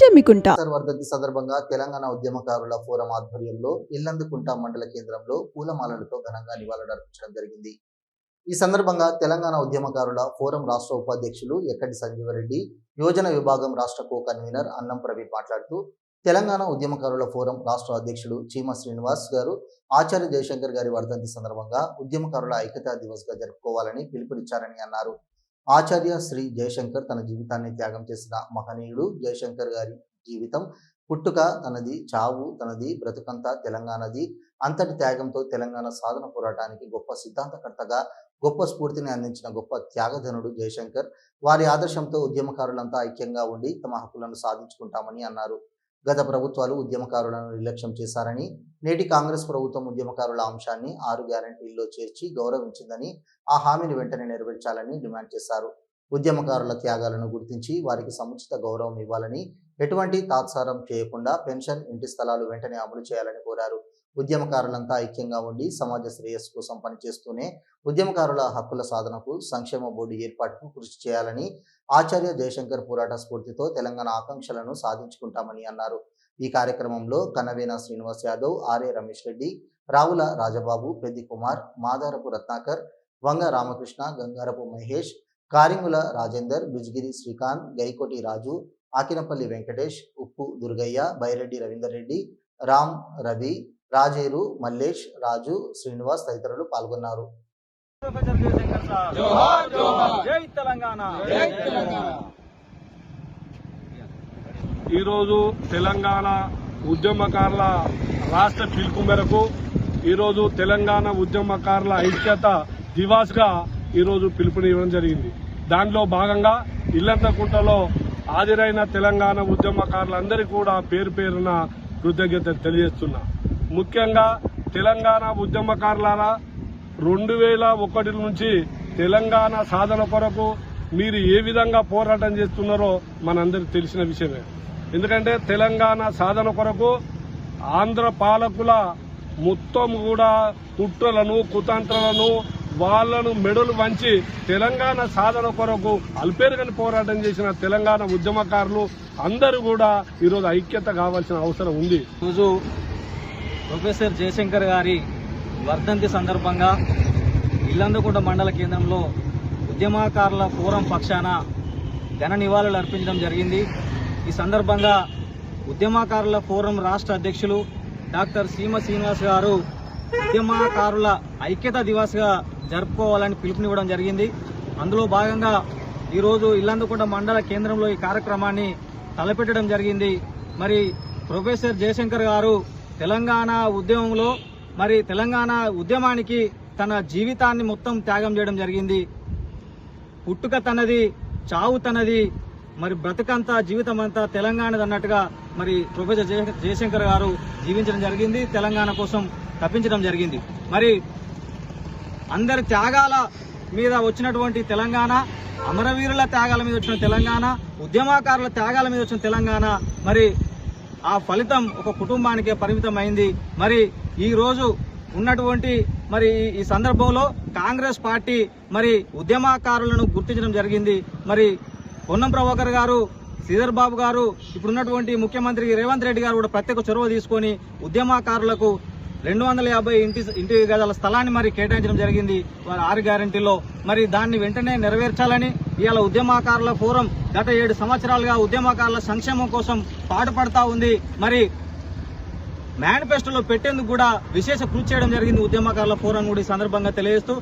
చెమ్మికుంట వర్ధంతి సందర్భంగా తెలంగాణ ఉద్యమకారుల ఫోరం ఆధ్వర్యంలో ఇల్లందుకుంట మండల కేంద్రంలో పూలమాలలతో ఘనంగా నివాళులర్పించడం జరిగింది. ఈ సందర్భంగా తెలంగాణ ఉద్యమకారుల ఫోరం రాష్ట్ర ఉపాధ్యక్షులు ఎక్కడి సంజీవరెడ్డి యోజన విభాగం రాష్ట్ర కో కన్వీనర్ అన్నం ప్రవీణ్ మాట్లాడుతూ తెలంగాణ ఉద్యమకారుల ఫోరం రాష్ట్ర అధ్యక్షుడు చీమ శ్రీనివాస్ గారు ఆచార్య జయశంకర్ గారి వర్ధంతి సందర్భంగా ఉద్యమకారుల ఐక్యతా దివస్గా జరుపుకోవాలని పిలుపునిచ్చారని అన్నారు. ఆచార్య శ్రీ జయశంకర్ తన జీవితాన్ని త్యాగం చేసిన మహనీయుడు జయశంకర్ గారి జీవితం. పుట్టుక తనది చావు తనది బ్రతుకంతా తెలంగాణది. అంతటి త్యాగంతో తెలంగాణ సాధన పోరాటానికి గొప్ప సిద్ధాంతకర్తగా గొప్ప స్ఫూర్తిని అందించిన గొప్ప త్యాగధనుడు జయశంకర్. వారి ఆదర్శంతో ఉద్యమకారులంతా ఐక్యంగా ఉండి తమ హక్కులను సాధించుకుంటామని అన్నారు. గత ప్రభుత్వాలు ఉద్యమకారులను నిర్లక్ష్యం చేశారని నేటి కాంగ్రెస్ ప్రభుత్వం ఉద్యమకారుల అంశాన్ని ఆరు గ్యారంటీల్లో చేర్చి గౌరవించిందని ఆ హామీని వెంటనే నెరవేర్చాలని డిమాండ్ చేశారు. ఉద్యమకారుల త్యాగాలను గుర్తించి వారికి సముచిత గౌరవం ఇవ్వాలని ఎటువంటి తాత్సారం చేయకుండా పెన్షన్ ఇంటి స్థలాలు వెంటనే అమలు చేయాలని కోరారు. ఉద్యమకారులంతా ఐక్యంగా ఉండి సమాజ శ్రేయస్సు కోసం పనిచేస్తూనే ఉద్యమకారుల హక్కుల సాధనకు సంక్షేమ బోర్డు ఏర్పాటుకు కృషి చేయాలని ఆచార్య జయశంకర్ పోరాట స్ఫూర్తితో తెలంగాణ ఆకాంక్షలను సాధించుకుంటామని అన్నారు. ఈ కార్యక్రమంలో కనవేన శ్రీనివాస్ యాదవ్ ఆర్ఏ రమేష్ రెడ్డి రావుల రాజబాబు పెద్ది కుమార్ మాదారపు రత్నాకర్ వంగ రామకృష్ణ గంగారపు మహేష్ కారింగుల రాజేందర్ బిజ్గిరి శ్రీకాంత్ గైకోటి రాజు ఆకినపల్లి వెంకటేష్ ఉప్పు దుర్గయ్య బైరెడ్డి రవీందర్ రెడ్డి రామ్ రవి రాజేరు మల్లేష్ రాజు శ్రీనివాస్ తదితరులు పాల్గొన్నారు ప్రొఫెసర్ జయశంకర్ సార్ జోహార్, జోహార్. జై తెలంగాణ జై తెలంగాణ. ఈరోజు తెలంగాణ ఉద్యమకారుల రాష్ట్ర పిలుపు మేరకు ఈరోజు తెలంగాణ ఉద్యమకారుల ఐక్యత దివాస్గా ఈరోజు పిలుపునివ్వడం జరిగింది దానిలో భాగంగా ఇల్లంతకుంటలో హాజరైన తెలంగాణ ఉద్యమకారులందరికీ కూడా పేరు పేరున కృతజ్ఞత తెలియజేస్తున్నా ముఖ్యంగా తెలంగాణ ఉద్యమకారులారా రెండు వేల ఒకటి నుంచి తెలంగాణ సాధన కొరకు మీరు ఏ విధంగా పోరాటం చేస్తున్నారో మనందరికి తెలిసిన విషయమే. ఎందుకంటే తెలంగాణ సాధన కొరకు ఆంధ్ర పాలకుల మొత్తం కూడా కుట్రలను కుతంత్రలను వాళ్ళను మెడలు వంచి తెలంగాణ సాధన కొరకు అల్పేరుగని పోరాటం చేసిన తెలంగాణ ఉద్యమకారులు అందరూ కూడా ఈరోజు ఐక్యత కావాల్సిన అవసరం ఉంది. రోజు ప్రొఫెసర్ జయశంకర్ గారి వర్ధంతి సందర్భంగా ఇల్లందుకుంట మండల కేంద్రంలో ఉద్యమకారుల ఫోరం పక్షాన ఘన నివాళులు అర్పించడం జరిగింది. ఈ సందర్భంగా ఉద్యమకారుల ఫోరం రాష్ట్ర అధ్యక్షులు డాక్టర్ సీమ శ్రీనివాస్ గారు ఉద్యమకారుల ఐక్యత దివాస్గా జరుపుకోవాలని పిలుపునివ్వడం జరిగింది. అందులో భాగంగా ఈరోజు ఇల్లందుకుంట మండల కేంద్రంలో ఈ కార్యక్రమాన్ని తలపెట్టడం జరిగింది. మరి ప్రొఫెసర్ జయశంకర్ గారు తెలంగాణ ఉద్యమంలో మరి తెలంగాణ ఉద్యమానికి తన జీవితాన్ని మొత్తం త్యాగం చేయడం జరిగింది. పుట్టుక తనది చావు తనది మరి బ్రతుకంతా జీవితం అంతా తెలంగాణది అన్నట్టుగా మరి ప్రొఫెసర్ జయ జయశంకర్ గారు జీవించడం జరిగింది తెలంగాణ కోసం తప్పించడం జరిగింది. మరి అందరి త్యాగాల మీద వచ్చినటువంటి తెలంగాణ అమరవీరుల త్యాగాల మీద వచ్చిన తెలంగాణ ఉద్యమకారుల త్యాగాల మీద వచ్చిన తెలంగాణ మరి ఆ ఫలితం ఒక కుటుంబానికే పరిమితం అయింది మరి ఈ రోజు ఉన్నటువంటి మరి ఈ సందర్భంలో కాంగ్రెస్ పార్టీ మరి ఉద్యమకారులను గుర్తించడం జరిగింది. మరి పొన్నం ప్రభాకర్ గారు శ్రీధర్ బాబు గారు ఇప్పుడున్నటువంటి ముఖ్యమంత్రి రేవంత్ రెడ్డి గారు కూడా ప్రత్యేక చొరవ తీసుకొని ఉద్యమకారులకు రెండు వందల యాభై ఇంటి ఇంటి గదల స్థలాన్ని మరి కేటాయించడం జరిగింది. వారి ఆరు గ్యారంటీలో మరి దాన్ని వెంటనే నెరవేర్చాలని ఇవాళ ఉద్యమకారుల ఫోరం గత ఏడు సంవత్సరాలుగా ఉద్యమకారుల సంక్షేమం కోసం పాటుపడతా ఉంది. మరి మేనిఫెస్టోలో పెట్టేందుకు కూడా విశేష కృషి చేయడం జరిగింది ఉద్యమకారుల ఫోరం కూడా ఈ సందర్భంగా తెలియజేస్తూ